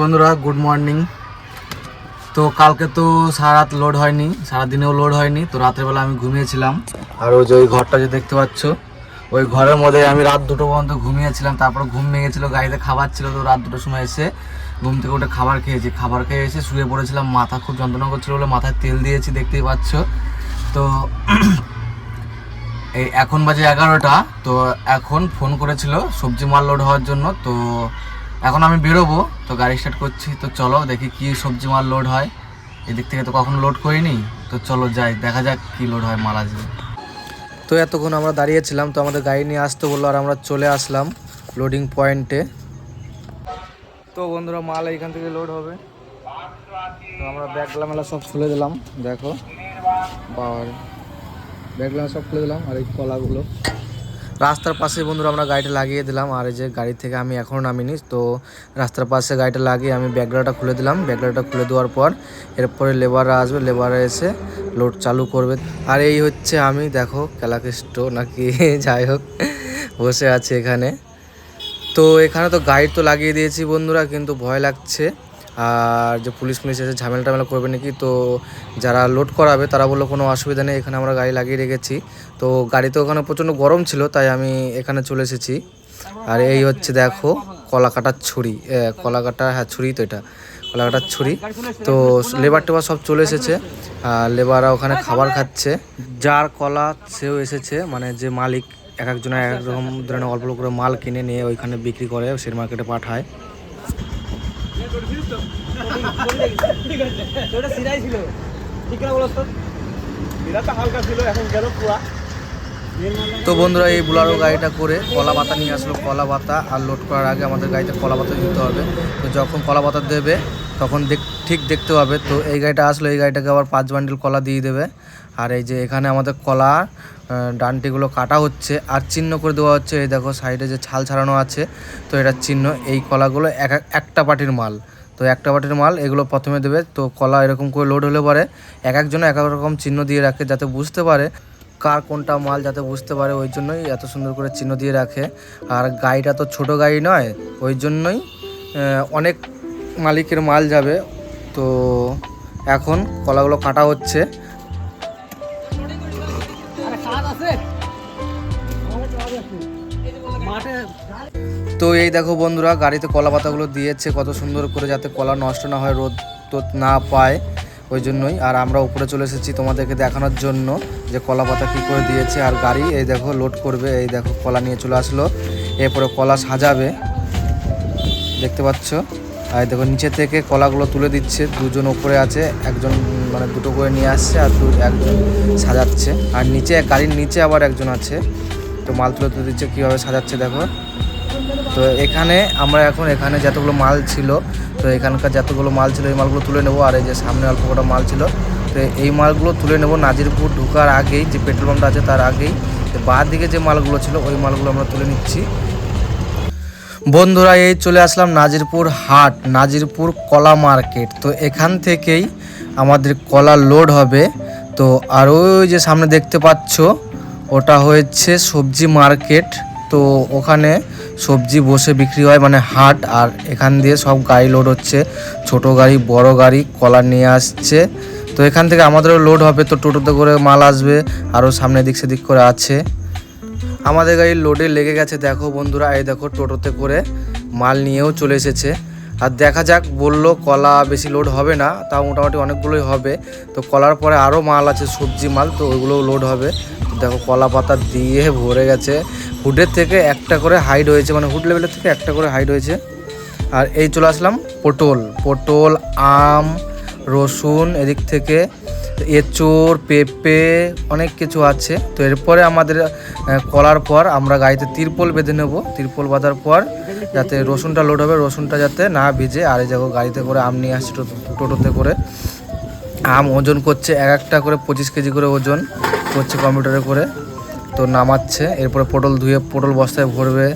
বন্ধুরা, good morning. তো কালকে তো সারা রাত লোড হয়নি সারা দিনেও লোড হয়নি, তো রাতের বেলা আমি ঘুমিয়েছিলাম। আর ওই যে ওই ঘরটা যে দেখতে পাচ্ছ, ওই ঘরের মধ্যে আমি রাত দুটো পর্যন্ত ঘুমিয়েছিলাম, তারপর ঘুম ভেঙেছিল, গাড়িতে খাবার ছিল, তো রাত দুটোর সময় এসে ঘুম থেকে উঠে খাবার খেয়েছি। খাবার খেয়ে এসে শুয়ে পড়েছিলাম, মাথা খুব যন্ত্রণা করছিল বলে মাথায় তেল দিয়েছি, দেখতেই পাচ্ছ। তো এই এখন বাজে এগারোটা, তো এখন ফোন করেছিল, সবজি মাল লোড হওয়ার জন্য, তো এখন আমি বেরোবো, তো গাড়ি স্টার্ট করছি, তো চলো দেখি কি সবজি মাল লোড হয়। এদিক থেকে তো কখনো লোড করিনি, তো চলো যাই, দেখা যাক কি লোড হয় মাল আজকে। তো এতক্ষণ আমরা দাঁড়িয়েছিলাম, তো আমাদের গাড়ি নিয়ে আসতে বলল আর আমরা চলে আসলাম লোডিং পয়েন্টে তো বন্ধুরা, মাল এইখান থেকে লোড হবে। তো আমরা ব্যাগলা মেলা সব খুলে দিলাম, দেখো। বাবার ব্যাগলা সব খুলে দিলাম, আর এই কলাগুলো। রাস্তার পাশে বন্ধুরা আমরা গাড়িটা লাগিয়ে দিলাম, আর এই যে গাড়ি থেকে আমি এখনও নামিনি, তো রাস্তার পাশে গাড়িটা লাগিয়ে আমি ব্যাগলাটা খুলে দিলাম। ব্যাগলাটা খুলে দেওয়ার পর এরপরে লেবাররা আসবে, লেবাররা এসে লোড চালু করবে। আর এই হচ্ছে আমি, দেখো, কেলাকিষ্ট নাকি, যাই হোক, বসে আছে এখানে। তো এখানে তো গাইড তো লাগিয়ে দিয়েছি বন্ধুরা, কিন্তু ভয় লাগছে। আর যে পুলিশ পুলিশ এসে ঝামেলা টামেলা করবে নাকি তো যারা লোড করাবে তারা বলল কোনো অসুবিধা নেই এখানে আমরা গাড়ি লাগিয়ে রেখেছি। তো গাড়ি তো ওখানে প্রচণ্ড গরম ছিল তাই আমি এখানে চলে এসেছি। আর এই হচ্ছে দেখো কলা কাটার ছুরি এ, কলা কাটা হ্যাঁ ছুরি তো এটা কলা কাটার ছুরি। তো লেবার টেবার সব চলে এসেছে লেবাররা ওখানে খাবার খাচ্ছে। যার কলা সেও এসেছে মানে যে মালিক এক একজনের এক রকম ধরনের অল্প করে মাল কিনে নিয়ে ওইখানে বিক্রি করে শেয়ার মার্কেটে পাঠায়। তো? বন্ধুরা এই বুলারো গাড়িটা করে কলা পাতা নিয়ে আসলো। কলা পাতা আর লোড করার আগে আমাদের গাড়িতে কলা পাতা দিতে হবে। তো যখন কলা পাতা দেবে তখন দেখ ঠিক দেখতে হবে। তো এই গাড়িটা আসলো এই গাড়িটাকে আবার পাঁচ বান্ডিল কলা দিয়ে দেবে। আর এই যে এখানে আমাদের কলা ডানটিগুলো কাটা হচ্ছে। আর চিহ্ন করে দেওয়া হচ্ছে, এই দেখো সাইডে যে ছাল ছাড়ানো আছে, তো এটার চিহ্ন। এই কলাগুলো এক এক- একটা পাটির মাল। তো একটা পাটির মাল, এগুলো প্রথমে দেবে। তো কলা এরকম করে লোড হলে পরে এক একজনে এক এক রকম চিহ্ন দিয়ে রাখে যাতে বুঝতে পারে কার কোনটা মাল যাতে বুঝতে পারে। ওই জন্যই এত সুন্দর করে চিহ্ন দিয়ে রাখে। আর গাড়িটা তো ছোট গাড়ি নয়, ওই জন্যই অনেক মালিকের মাল যাবে। তো এখন কলাগুলো কাটা হচ্ছে। তো এই দেখো বন্ধুরা, গাড়িতে কলা পাতাগুলো দিয়েছে, কত সুন্দর করে যাতে কলা নষ্ট না হয়, রোদ টোদ না পায়, ওই জন্যই। আর আমরা উপরে চলে এসেছি তোমাদেরকে দেখানোর জন্য যে কলা পাতা কী করে দিয়েছে। আর গাড়ি এই দেখো লোড করবে, এই দেখো কলা নিয়ে চলে আসলো। এরপরে কলা সাজাবে, দেখতে পাচ্ছ? আর দেখো নিচে থেকে কলাগুলো তুলে দিচ্ছে, দুজন উপরে আছে, একজন মানে দুটো করে নিয়ে আসছে, আর দু একজন সাজাচ্ছে। আর নিচে, গাড়ির নিচে আবার একজন আছে, তো মাল তুলে তুলে দিচ্ছে, কীভাবে সাজাচ্ছে দেখো। তো এখানে আমরা এখন এখানে যতগুলো মাল ছিল, তো এখানকার যতগুলো মাল ছিল, এই মালগুলো তুলে নেব। আর এই যে সামনে অল্প কটা মাল ছিল, তো এই মালগুলো তুলে নেব নাজিরপুর ঢোকার আগেই, যে পেট্রোল পাম্পটা আছে তার আগেই। বাঁ দিকে যে মালগুলো ছিল, ওই মালগুলো আমরা তুলে নিচ্ছি। বন্ধুরা, এই চলে আসলাম নাজিরপুর হাট, নাজিরপুর কলা মার্কেট। তো এখান থেকেই আমাদের কলা লোড হবে। তো আর ওই যে সামনে দেখতে পাচ্ছ, ওটা হচ্ছে সবজি মার্কেট। তো ওখানে সবজি বসে বিক্রি হয় মানে হাট, আর এখান দিয়ে সব গাড়ি লোড হচ্ছে। ছোট গাড়ি, বড় গাড়ি কলা নিয়ে আসছে। তো এখান থেকে আমাদেরও লোড হবে, তো টোটোতে করে মাল আসবে, আরও সামনে দিক সেদিক করে আছে। আমাদের গাড়ি লোডে লেগে গেছে, দেখো বন্ধুরা, এই দেখো টোটোতে করে মাল নিয়েও চলে এসেছে। আর দেখা যাক, বলল কলা বেশি লোড হবে না, তাও মোটামুটি অনেকগুলোই হবে। তো কলার পরে আরও মাল আছে, সবজি মাল, তো ওইগুলোও লোড হবে। তো দেখো কলা পাতা দিয়ে ভরে গেছে। হুডের থেকে একটা করে হাইড হয়েছে মানে হুড লেভেলের থেকে একটা করে হাইড হয়েছে। আর এই চলে আসলাম পটল। পটল, আম, রসুন, এদিক থেকে এঁচোড়, পেঁপে, অনেক কিছু আছে। তো এরপরে আমাদের কলার পর আমরা গাড়িতে তিরপল বেঁধে নেব। তিরপল বাঁধার পর যাতে রসুনটা লোড হবে, রসুনটা যাতে না ভিজে, আর এই দেখো গাড়িতে করে আম নিয়ে আসছে টোটোতে করে। আম ওজন করছে এক একটা করে পঁচিশ কেজি করে ওজন করছে কম্পিউটারে করে। তো নামাচ্ছে, এরপরে পটল ধুয়ে পটল বস্তায় ভরবে।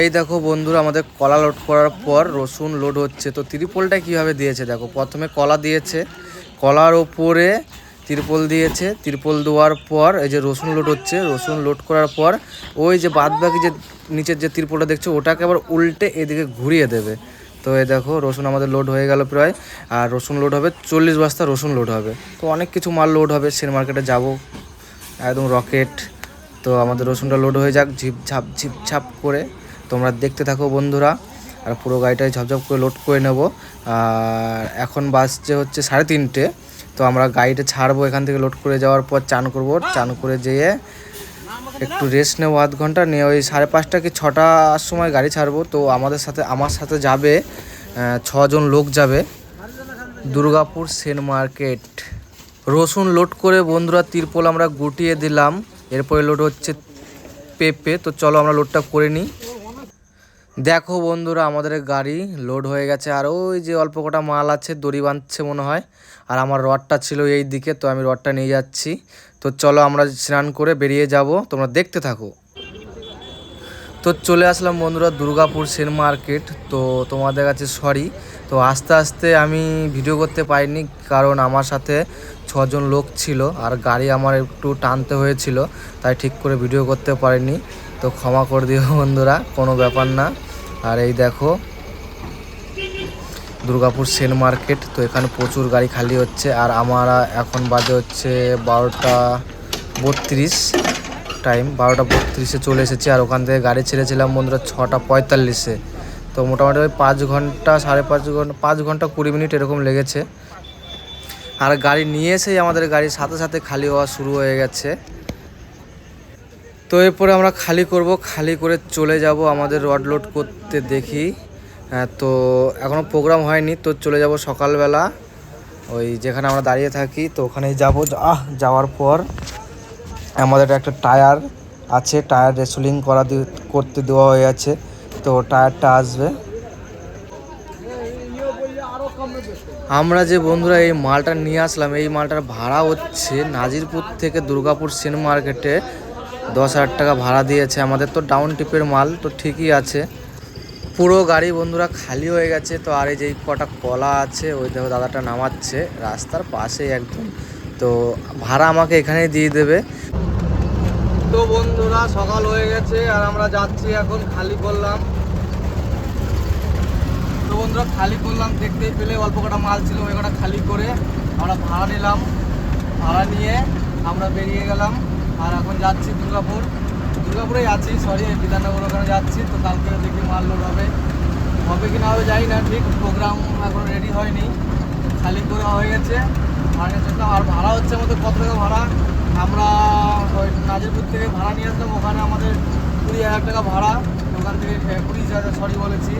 এই দেখো বন্ধুরা, আমাদের কলা লোড করার পর রসুন লোড হচ্ছে। তো ত্রিপলটা কীভাবে দিয়েছে দেখো, প্রথমে কলা দিয়েছে। কলার ওপরে তিরপল দিয়েছে। তিরপল দেওয়ার পর এই যে রসুন লোড হচ্ছে, রসুন লোড করার পর ওই যে বাদবাকি যে নিচের যে তিরপলটা দেখছ, ওটাকে আবার উল্টে এদিকে ঘুরিয়ে দেবে। তো এই দেখো, রসুন আমাদের লোড হয়ে গেল প্রায়, আর রসুন লোড হবে চল্লিশ বস্তা রসুন লোড হবে। তো অনেক কিছু মাল লোড হবে শেয়ার মার্কেটে যাব। একদম রকেট তো আমাদের রসুনটা লোড হয়ে যাক, ঝিপ ঝাপ ঝিপ ঝাপ করে। তোমরা দেখতে থাকো বন্ধুরা, আর পুরো গাড়িটাই ঝপঝপ করে লোড করে নেব। আর এখন বাসছে হচ্ছে সাড়ে তিনটে, তো আমরা গাড়িটা ছাড়বো এখান থেকে লোড করে যাওয়ার পর চান করব। চান করে যেয়ে একটু রেস্ট নেব আধ ঘণ্টা, নিয়ে ওই সাড়ে পাঁচটা কি ছটার সময় গাড়ি ছাড়বো। তো আমাদের সাথে, আমার সাথে যাবে ছজন লোক যাবে। দুর্গাপুর সেন মার্কেট। রসুন লোড করে বন্ধুরা তিরপল আমরা গুটিয়ে দিলাম। এরপরে লোড হচ্ছে পেঁপে। তো চলো আমরা লোডটা করে নিই। দেখো বন্ধুরা, আমাদের গাড়ি লোড হয়ে গেছে, আর ওই যে অল্প কটা মাল আছে, দড়ি বাঁধছে মনে হয়, আর আমার রডটা ছিল এই দিকে, তো আমি রডটা নিয়ে যাচ্ছি। তো চলো আমরা স্নান করে বেরিয়ে যাব, তোমরা দেখতে থাকো। তো চলে আসলাম বন্ধুরা, দুর্গাপুর সেন মার্কেট তো তোমাদের কাছে সরি তো আস্তে আস্তে আমি ভিডিও করতে পারিনি, কারণ আমার সাথে ছজন লোক ছিল, আর গাড়ি আমার একটু টানতে হয়েছিল, তাই ঠিক করে ভিডিও করতে পারিনি। তো ক্ষমা করে দিও বন্ধুরা, কোনো ব্যাপার না। আর এই দেখো, দুর্গাপুর সেন মার্কেট। তো এখানে প্রচুর গাড়ি খালি হচ্ছে। আর আমরা এখন বাজে হচ্ছে বারোটা বত্রিশ টাইম বারোটা বত্রিশে চলে এসেছি। আর ওখান থেকে গাড়ি ছেড়েছিলাম বন্ধুরা ছটা পঁয়তাল্লিশে। তো মোটামুটি ওই পাঁচ ঘণ্টা, সাড়ে পাঁচ ঘণ্টা পাঁচ ঘণ্টা কুড়ি মিনিট এরকম লেগেছে। আর গাড়ি নিয়ে এসেই আমাদের গাড়ির সাথে সাথে খালি হওয়া শুরু হয়ে গেছে। তো এরপরে আমরা খালি করব খালি করে চলে যাব আমাদের রড লোড করতে দেখি। হ্যাঁ, তো এখনও প্রোগ্রাম হয়নি তো চলে যাব সকালবেলা। ওই যেখানে আমরা দাঁড়িয়ে থাকি তো ওখানেই যাব। আহ যাওয়ার পর আমাদের একটা টায়ার আছে টায়ার রেসুলিং করা করতে দেওয়া হয়ে আছে। তো টায়ারটা আসবে। আমরা যে বন্ধুরা এই মালটা নিয়ে আসলাম এই মালটার ভাড়া হচ্ছে নাজিরপুর থেকে দুর্গাপুর সেন মার্কেটে দশ হাজার টাকা ভাড়া দিয়েছে আমাদের। তো ডাউন টিপের মাল তো ঠিকই আছে। পুরো গাড়ি বন্ধুরা খালি হয়ে গেছে। তো আর এই যে কটা কলা আছে, ওই দেখো দাদাটা নামাচ্ছে রাস্তার পাশেই একদম। তো ভাড়া আমাকে এখানেই দিয়ে দেবে। তো বন্ধুরা সকাল হয়ে গেছে আর আমরা যাচ্ছি এখন খালি করলাম। তো বন্ধুরা খালি করলাম, দেখতেই পেলে অল্প কটা মাল ছিল, ওই কটা খালি করে আমরা ভাড়া নিলাম। ভাড়া নিয়ে আমরা বেরিয়ে গেলাম। আর এখন যাচ্ছি দুর্গাপুর। দুর্গাপুরেই আছি সরি বিধাননগর ওখানে যাচ্ছি, তো কালকে দেখি মাল লোড হবে। হবে কি না হবে জানি না, ঠিক প্রোগ্রাম এখন রেডি হয়নি। খালি করে হয়ে গেছে। ভাড়া নিয়ে চললাম আর ভাড়া হচ্ছে আমাদের কত টাকা ভাড়া? আমরা ওই নাজিরপুর থেকে ভাড়া নিয়ে আসলাম, ওখানে আমাদের কুড়ি হাজার টাকা ভাড়া। ওখান থেকে কুড়ি হাজার সরি বলেছি।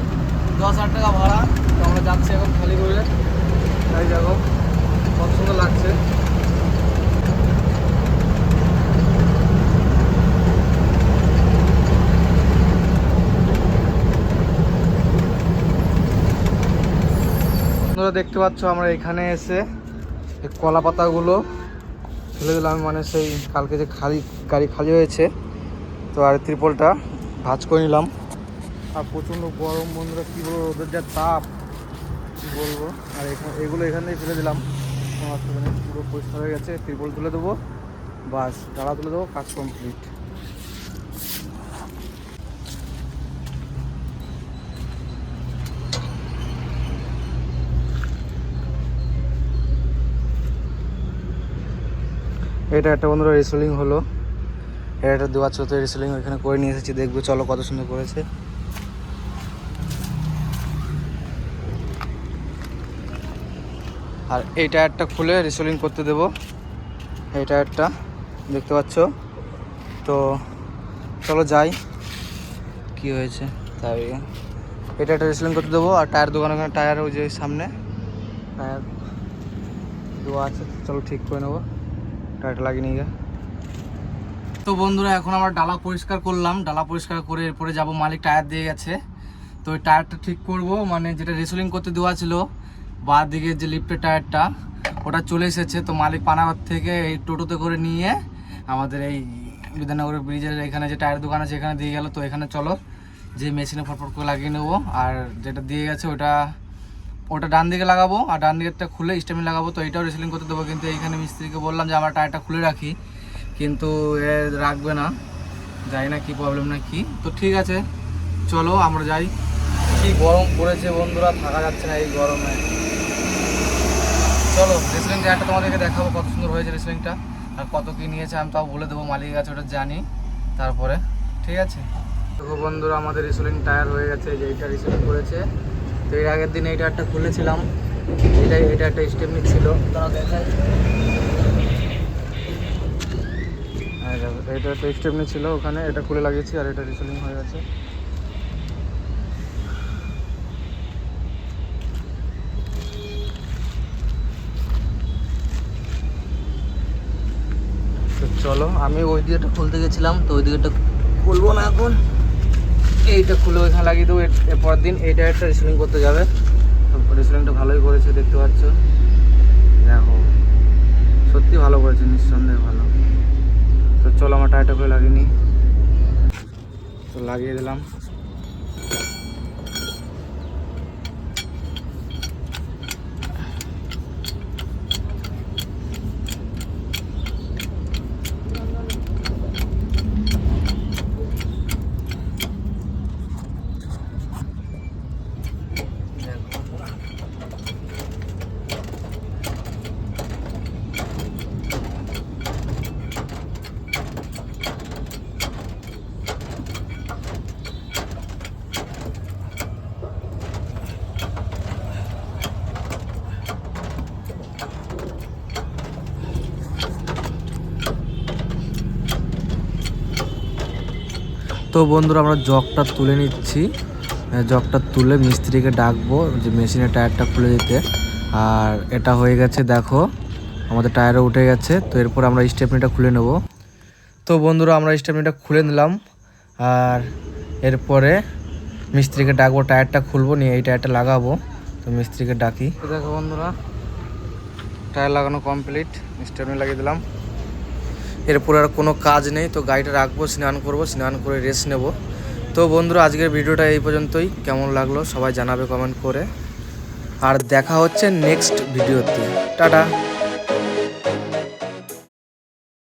দশ হাজার টাকা ভাড়া। তো আমরা যাচ্ছি এখন খালি করে। তাই দেখো কত সুন্দর লাগছে। তোমরা দেখতে পাচ্ছ আমরা এখানে এসে এই কলা পাতাগুলো ফেলে দিলাম মানে সেই কালকে যে খালি, গাড়ি খালি হয়েছে, তো আর ত্রিপলটা ভাজ করে নিলাম। আর প্রচণ্ড গরম বন্ধুরা, কী বলব ওদের যা তাপ, কী বলব। আর এখানে, এগুলো এখান থেকে ফেলে দিলাম। কোনো পুরো পরিষ্কার হয়ে গেছে, ত্রিপল তুলে দেবো, বাস ডালা তুলে দেবো, কাজ কমপ্লিট এটা একটা বন্ধুরা রিসেলিং হলো। এটা একটা দু বছর রিসেলিং এখানে করে নিয়ে এসেছি, দেখব চলো কত সুন্দর করেছে। আর এই টায়ারটা খুলে রিসেলিং করতে দেবো। এই টায়ারটা দেখতে পাচ্ছ? তো চলো যাই, কি হয়েছে তাই এটা একটা রিসেলিং করতে দেবো, আর টায়ার দোকান ওখানে টায়ার ওই যে সামনে। টায়ার দেওয়া আছে, চলো ঠিক করে নেব। নিয়ে গা তো বন্ধুরা, এখন আমরা ডালা পরিষ্কার করলাম। ডালা পরিষ্কার করে এরপরে যাব, মালিক টায়ার দিয়ে গেছে। তো ওই টায়ারটা ঠিক করব মানে যেটা রেসুলিং করতে দেওয়া ছিল, বা দিকে যে লিফটের টায়ারটা, ওটা চলে এসেছে। তো মালিক পানাগর থেকে এই টোটোতে করে নিয়ে আমাদের এই বিধাননগরের ব্রিজের এখানে যে টায়ার দোকান আছে, এখানে দিয়ে গেল। তো এখানে চলো, যে মেশিনে ফটফট করে লাগিয়ে নেব। আর যেটা দিয়ে গেছে, ওটা ওটা ডান দিকে লাগাবো, আর ডান দিকেরটা খুলে স্টেমিন লাগাবো। তো এটাও রিসেলিং করতে দেবো, কিন্তু এইখানে মিস্ত্রিকে বললাম যে আমার টায়ারটা খুলে রাখি, কিন্তু এ রাখবে না। জানি না কি প্রবলেম না কি। তো ঠিক আছে, চলো আমরা যাই। কি গরম পড়েছে বন্ধুরা, থাকা যাচ্ছে না এই গরমে। চলো রেসলিং টায়ারটা তোমাদেরকে দেখাবো কত সুন্দর হয়েছে রেসলিংটা আর কত কি নিয়েছে আমি তাও বলে দেবো মালিক আছে ওটা জানি। তারপরে, ঠিক আছে? দেখো বন্ধুরা, আমাদের রিসোলিং টায়ার হয়ে গেছে যে এইটা রিসোলিং করেছে। তো এর আগের দিন এই একটা খুলেছিলাম। এটাই, এটা একটা স্টেপনি ছিল তারা দেখাই হ্যাঁ এটা একটা স্টেপনি ছিল ওখানে। এটা খুলে লাগিয়েছি আর এটা রিসোলিং হয়ে গেছে। চলো, আমি ওই দিকেটা খুলতে গেছিলাম। তো ওই দিকেটা খুলবো না এখন। এইটা খুলে ওইখানে লাগিয়ে দেবো। এর- এর দিন এইটা একটা রেসলিং করতে যাবে। রেসলিংটা ভালোই করেছে, দেখতে পাচ্ছ। দেখো। সত্যি ভালো করেছে, নিঃসন্দেহে ভালো। তো চলো, আমার টায়ারটা করে লাগিয়ে নিই। তো লাগিয়ে দিলাম। তো বন্ধুরা, আমরা জগটা তুলে নিচ্ছি। জগটা তুলে মিস্ত্রিকে ডাকবো যে মেশিনের টায়ারটা খুলে দিতে। আর এটা হয়ে গেছে, দেখো, আমাদের টায়ারও উঠে গেছে। তো এরপর আমরা স্টেপনিটা খুলে নেব। তো বন্ধুরা, আমরা স্টেপনিটা খুলে নিলাম। আর এরপরে মিস্ত্রিকে ডাকবো, টায়ারটা খুলবো, নিয়ে এই টায়ারটা লাগাবো। তো মিস্ত্রিকে ডাকি। দেখো বন্ধুরা, টায়ার লাগানো কমপ্লিট, স্টেপনি লাগিয়ে দিলাম। এরপর আর কোনো কাজ নেই, তো গাড়িটা রাখব, স্নান করব, স্নান করে রেস্ট নেব। তো বন্ধুরা, আজকের ভিডিওটা এই পর্যন্তই। কেমন লাগল সবাই জানাবে কমেন্ট করে। আর দেখা হচ্ছে নেক্সট ভিডিওতে টাটা।